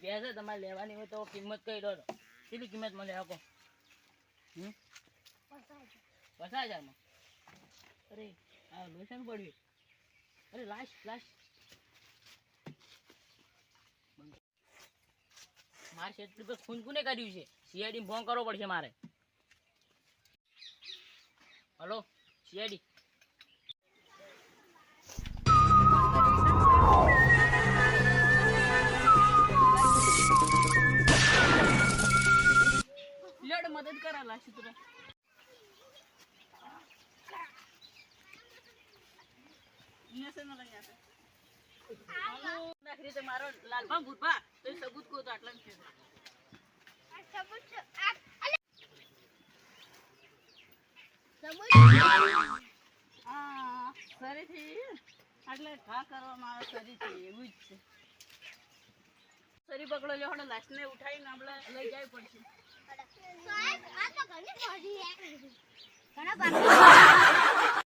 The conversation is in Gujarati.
ભેંસ તમારે લેવાની હોય તો કિંમત કઈ દો કેટલી કિંમત મને આપો પચાસ હજારમાં. અરે, આ લોશન પડ્યું. અરે લાસ્ટ લાસ્ટ મારે એટલું તો ખૂનખૂને કર્યું છે. સીઆઈડી ફોન કરવો પડશે મારે. હલો સીઆઈડી લાલભા करायला अशी तुला. એટલે ઘા કરવામાં આવે ફરીથી એવું જ છે સરી પકડો હડો લાશને ઉઠાવીને આપણે લઈ જાય પડશે ઘણા